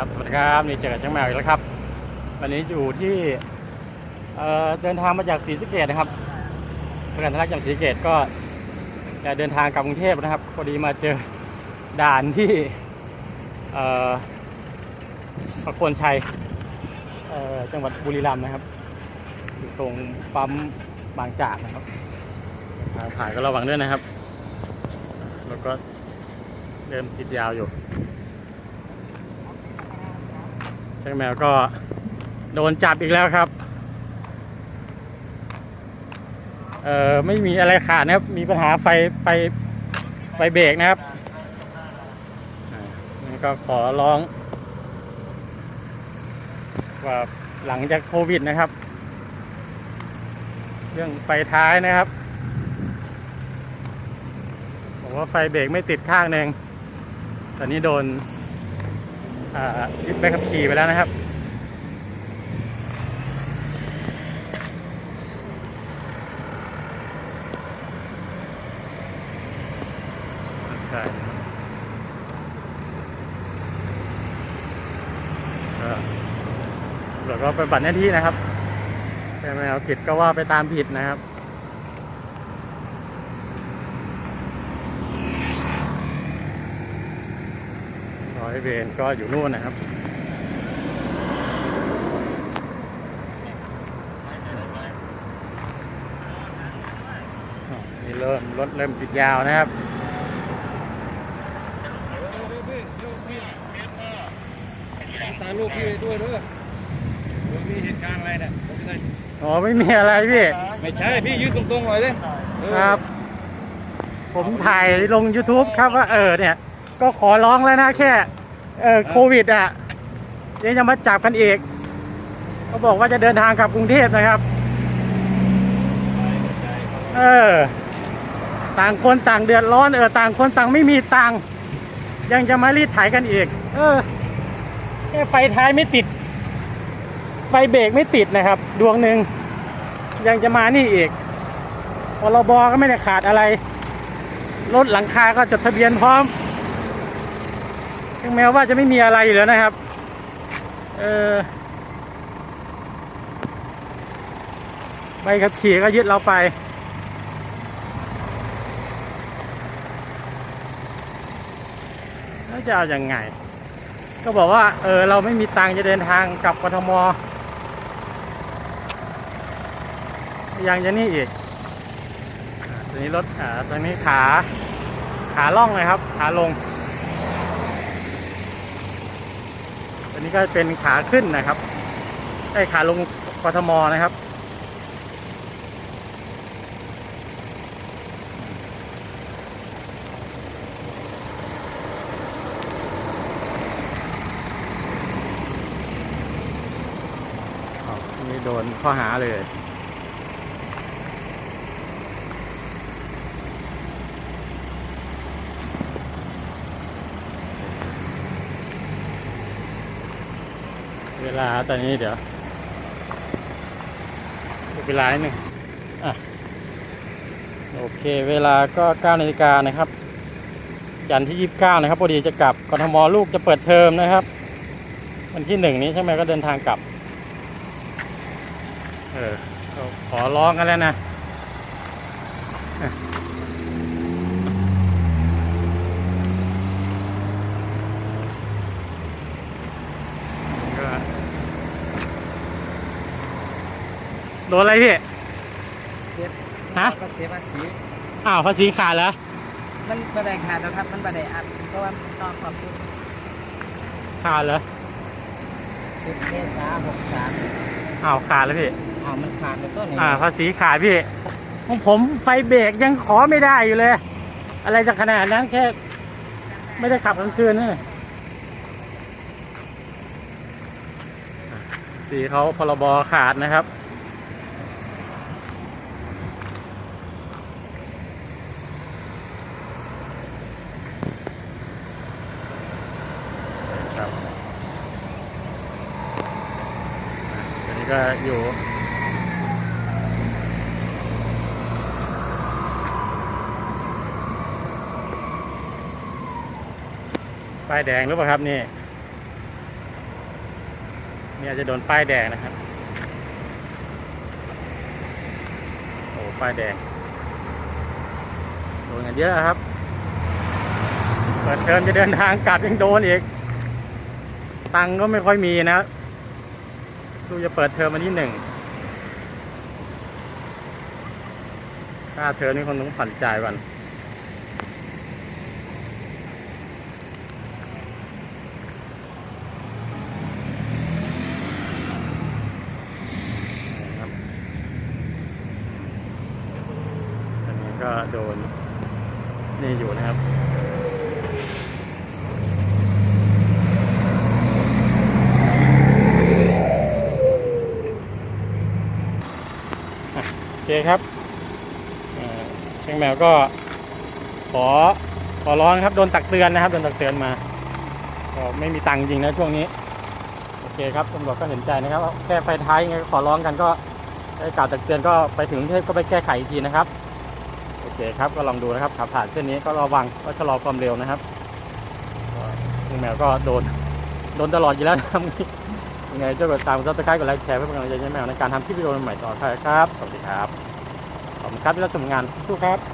ครับสวัสดีครับนี่เจอกับช่างแมวอีกแล้วครับ วันนี้อยู่ที่เเดินทางมาจากศรีสะเกดนะครับประกันทลักจากศรีสะเกดก็จะเดินทางกลับกรุงเทพนะครับพอดีมาเจอด่านที่ประโคนชัยจังหวัดบุรีรัมย์นะครับอยู่ตรงปั๊มบางจากนะครับทางผ่านก็ระวังด้วยนะครับ แล้วก็เริ่มติดยาวอยู่ ช่างแมวก็โดนจับอีกแล้วครับ เอ่อไม่มีอะไรขาดนะครับ มีปัญหาไฟไฟไฟเบรกนะครับนี่ก็ขอร้องว่าหลังจากโควิดนะครับ เรื่องไฟท้ายนะครับบอกว่าไฟเบรกไม่ติดข้างหนึ่งตอนนี้โดน ยึดใบขับขี่ไปแล้วนะครับ ใช่เราก็ไปบัตรหน้าที่นะครับแต่ไม่เอาผิดก็ว่าไปตามผิดนะครับ ร้อยเวรก็อยู่นู่นนะครับอ่านี่เริ่มรถเริ่มติดยาวนะครับตามลูกพี่ด้วยด้วยมีเหตุการณ์อะไรเนี่ยอ๋อไม่มีอะไรพี่ ไม่ใช่พี่ยืนตรงๆหน่อยเลยครับ ผมถ่ายลง YouTube ครับว่าเออเนี่ย ก็ขอร้องแล้วนะแค่เออโควิดอะเดี๋ยวจะมาจับกันอีกเขาบอกว่าจะเดินทางกลับกรุงเทพนะครับ เออ ต่างคนต่างเดือดร้อนเออต่างคนต่างไม่มีตังค์ยังจะมารีดไถกันอีก เออแค่ไฟท้ายไม่ติด ไฟเบรกไม่ติดนะครับ ดวงหนึ่งยังจะมานี่อีกพรบก็ไม่ได้ขาดอะไร รถหลังคาก็จดทะเบียนพร้อม ถึงแม้ว่าจะไม่มีอะไรอยู่แล้วนะครับ เออใบขับขี่ก็ยึดเราไป แล้วจะเอาอยัางไง ก็บอกว่า เออ เราไม่มีตังค์จะเดินทางกลับกทมยังจะนี่อีกตัวนี้รถอ่าตัวนี้ขา ขาล่องเลยครับ ขาลง ตัว นี้ก็เป็นขาขึ้นนะครับไอ้ขาลงกทมนะครับ นี่โดนข้อหาเลย เวลาตอนนี้เดี๋ยวเวลาหนึ่งอะโอเคเวลาก็9นาฬิกานะครับ จันทร์ที่ 29 นะครับพอดีจะกลับกทมลูกจะเปิดเทอมนะครับ วันที่หนึ่งนี้ใช่ไหมก็เดินทางกลับ เออขอร้องกันแล้วนะ โดนอะไรพี่ เสียฮะ ก็เสียภาษีอ้าวภาษีขาดแล้วมันบันไดขาดแล้วครับมันบันไดอัดเพราะว่าต้องขอบคุณขาดเหรอสิบเมษาหกสามอ้าวขาดแล้วพี่อ้าวมันขาดไปต้นนี้อ่าภาษีขาดพี่ของผมไฟเบรกยังขอไม่ได้อยู่เลย อะไรจะขนาดนั้นแค่ ไม่ได้ขับกลางคืนนี่สีเขาพรบขาดนะครับครับ นี่ก็อยู่ป้ายแดงหรือเปล่าครับนี่นี่อาจจะโดนป้ายแดงนะครับ โอ้ป้ายแดง โดนกันเยอะครับ เปิดเทอมจะเดินทางกลับยังโดนอีก ตังก็ไม่ค่อยมีนะ ลูกจะเปิดเทอมวันที่หนึ่งค่าเทอมนี่คนต้องผ่อนจ่ายวันครับอันนี้ก็โดนนี่อยู่นะครับ เคครับเชียงแมวก็ขอขอร้องครับโดนตักเตือนนะครับโดนตักเตือนมาก็ไม่มีตังค์จริงนะช่วงนี้โอเคครับตำรวจก็เห็นใจนะครับแค่ไฟท้ายยังไงขอร้องกันก็ได้กล่าวตักเตือนก็ไปถึงเทพก็ไปแก้ไขอีกทีนะครับโอเคครับก็ลองดูนะครับขับผ่านเส้นนี้ก็ระวังก็ชะลอความเร็วนะครับเชียงแมวก็โดนโดนตลอดอยู่แล้วนะครับ ยังไงช่วยกดตามกดซับสไครต์กดไลค์แชร์เพื่อเป็นกำลังใจให้แมวในการทำคลิปวิดีโอใหม่ต่อไปครับ สวัสดีครับ ขอบคุณครับที่รับชมงานสู้ครับ